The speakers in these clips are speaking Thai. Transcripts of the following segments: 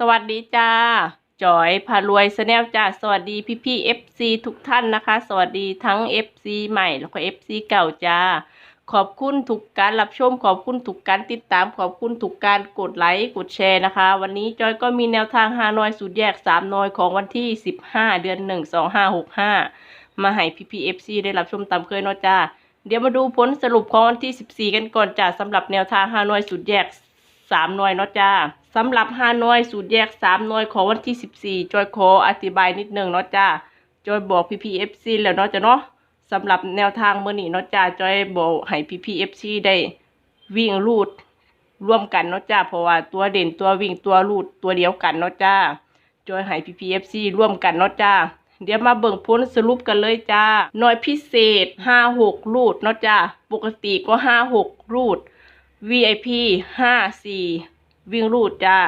สวัสดีจ้าจอยพารวยสแนลจ้าสวัสดีพี่พี่เอฟซีทุกท่านนะคะ สวัสดีทั้ง FC ใหม่แล้วก็ FC เก่าจ้า ขอบคุณทุกการรับชม ขอบคุณทุกการติดตาม ขอบคุณทุกการกดไลค์กดแชร์นะคะ วันนี้จอยก็มีแนวทางฮานอยสูตรแยก3นอยของวันที่15เดือน1 2565มาให้พี่พี่เอฟซีได้รับชมตามเคยเนาะจ้าเดี๋ยวมาดูผลสรุปของวันที่14กันก่อนจ้าสำหรับแนวทางฮานอยสูตรแยกสามหน่วยเนาะจ้า สำหรับห้าน่วยสูตรแยกสามน่วยของวันที่สิบสี่จอยขออธิบายนิดหนึ่งเนาะจ้าจอยบอกพีพีเอฟซีแล้วเนาะจ้าเนาะสำหรับแนวทางเมื่อนี้เนาะจ้าจอยบอกให้พีพีเอฟซีได้วิ่งรูดร่วมกันเนาะจ้าเพราะว่าตัวเด่นตัววิ่งตัวรูดตัวเดียวกันเนาะจ้าจอยให้พีพีเอฟซีร่วมกันเนาะจ้าเดี๋ยวมาเบิ่งผลสรุปกันเลยจ้าน่วยพิเศษห้าหกรูดเนาะจ้าปกติก็ห้าหกรูด VIP ห้าสี่ วิ่งรูดจ้า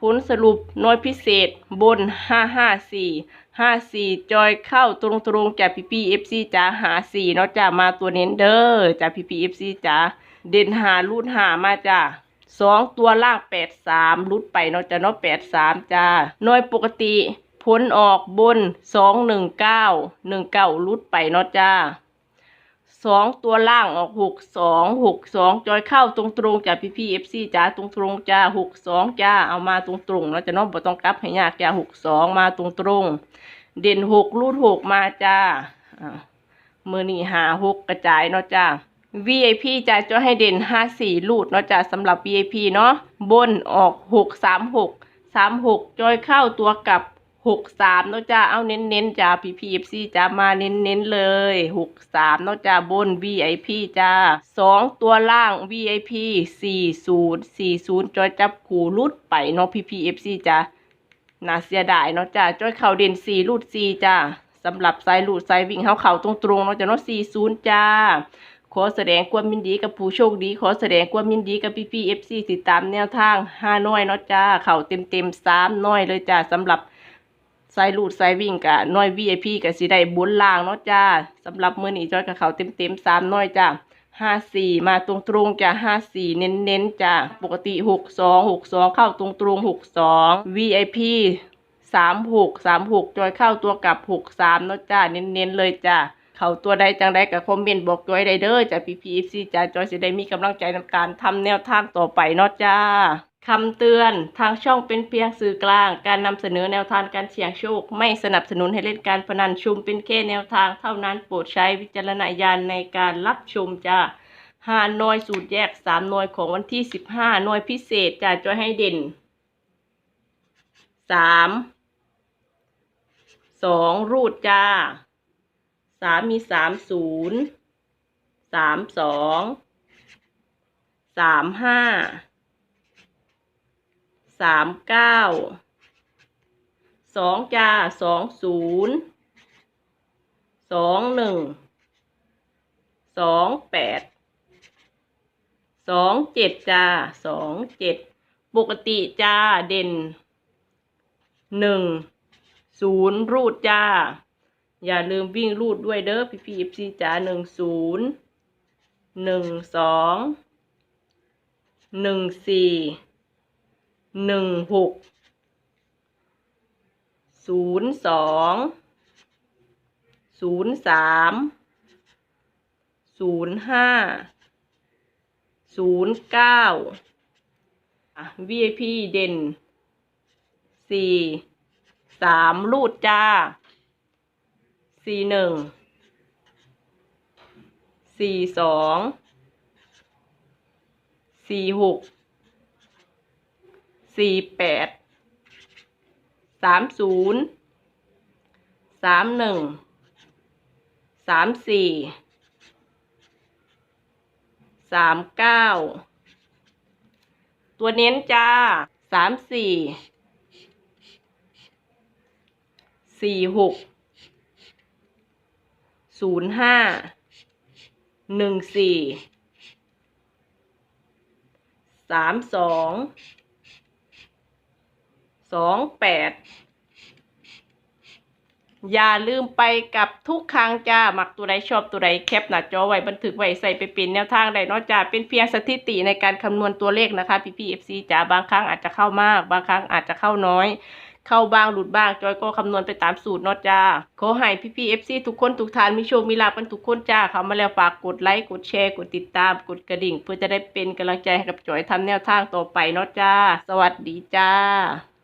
ผลสรุปน้อยพิเศษบนห้าห้าสี่ห้าสี่จอยเข้าตรงตรงๆจากพีพีเอฟซีจ้าหาสี่เนาะจ้ามาตัวเน้นเด้อจากพีพีเอฟซีจ้าเด่นหารูดหามาจ้าสองตัวล่างแปดสามรุดไปเนาะจ้าเนาะแปดสามจ้าน้อยปกติผลออกบนสองหนึ่งเก้าหนึ่งเก้ารุดไปเนาะจ้า สองตัวล่างออกหกสองหกสองจอยเข้าตรงตรงจากพี่พี่เอฟซีจ้าตรงตรงจ้าหกสองจ้าเอามาตรงตรงแล้วจะน้องบ่ต้องกลับให้ยากจ้าหกสองมาตรงตรงเด่นหกรูดหกมาจ้ามือนี่หาหกกระจายเนาะจ้า VIP จ้าจะให้เด่นห้าสี่รูดเนาะจ้าสำหรับ VIP เนาะบนออกหกสามหกสามหกจอยเข้าตัวกลับ หกสามเนาะจ้าเอาเน้นเน้นๆจ้า PPFC จ้ามาเน้นเน้นๆเลยหกสามเนาะจ้าบน VIP จ้าสองตัวล่าง VIP สี่ศูนย์สี่ศูนย์จอยจับขู่ลุดไปเนาะ PPFC จ้าน่าเสียดายเนาะจ้าจอยเข่าเด่นสี่ลุดสี่จ้าสำหรับสายลูดสายวิ่งเฮาเข่าตรงตรงๆเนาะจ้าเนาะสี่ศูนย์จ้าขอแสดงความยินดีกับผู้โชคดี ขอแสดงความยินดีกับพี่พีเอฟซีติดตามแนวทางห้าน้อยเนาะจ้าเข่าเต็มเต็มๆสามน้อยเลยจ้าสำหรับ สายลูดสายวิ่งกะน้อย VIP กะสิได้บนล่างเนาะจ้าสำหรับมื้อนี้จอยกับเขาเต็มเต็มๆสามน้อยจ้าห้าสี่มาตรงตรงๆจ้าห้าสี่เน้นเน้นๆจ้าปกติหกสองหกสองเข้าตรงตรงหกสอง VIP สามหกสามหกจอยเข้าตัวกับหกสามเนาะจ้าเน้นเน้นเลยจ้าเขาตัวใดจังใดกับคอมเมนต์บอกจอยได้เด้อจ้า PPFC จ้าจอยสิได้มีกำลังใจในการทำแนวทางต่อไปเนาะจ้า คำเตือนทางช่องเป็นเพียงสื่อกลาง การนำเสนอแนวทางการเสี่ยงโชค ไม่สนับสนุนให้เล่นการพนันชุมเป็นแค่แนวทางเท่านั้นโปรดใช้วิจารณญาณในการรับชมจ้าหาหน่วยสูตรแยกสามหน่วยของวันที่สิบห้าหน่วยพิเศษจ้าจอยให้เด่นสามสองรูดจ้าสามมีสามศูนย์สามสองสามห้า สามเก้าสองจ้าสองศูนย์สองหนึ่งสองแปดสองเจ็ดจ้าสองเจ็ดปกติจ้าเด่นหนึ่งศูนย์รูดจ้า อย่าลืมวิ่งรูดด้วยเด้อพี่พีเอฟซีจ้าหนึ่งศูนย์หนึ่งสองหนึ่งสี่ หนึ่งหกศูนย์สองศูนย์สามศูนย์ห้าศูนย์เก้า VIP เด่นสี่สามรูดจ้าสี่หนึ่งสี่สองสี่หก สี่แปดสามศูนย์สามหนึ่งสามสี่สามเก้าตัวเน้นจ้าสามสี่สี่หกศูนย์ห้าหนึ่งสี่สามสอง สองแปดอย่าลืมไปกับทุกครั้งจ้า มักตัวใดชอบตัวใดแคปหน้าจอไว้บันทึกไว้ใส่ไปเป็นแนวทางใดเนาะจ้า เป็นเพียงสถิติในการคำนวณตัวเลขนะคะพี่พี่เอฟซีจ้า บางครั้งอาจจะเข้ามาก บางครั้งอาจจะเข้าน้อย เข้าบ้างหลุดบ้าง จอยก็คำนวณไปตามสูตรเนาะจ้า ขอให้พี่พี่เอฟซีทุกคนทุกทานมีโชค มีลาภกันทุกคนจ้าเข้ามาแล้วฝากกดไลค์ กดแชร์ กดติดตาม กดกระดิ่ง เพื่อจะได้เป็นกำลังใจให้กับจอยทำแนวทางต่อไปเนาะจ้า สวัสดีจ้า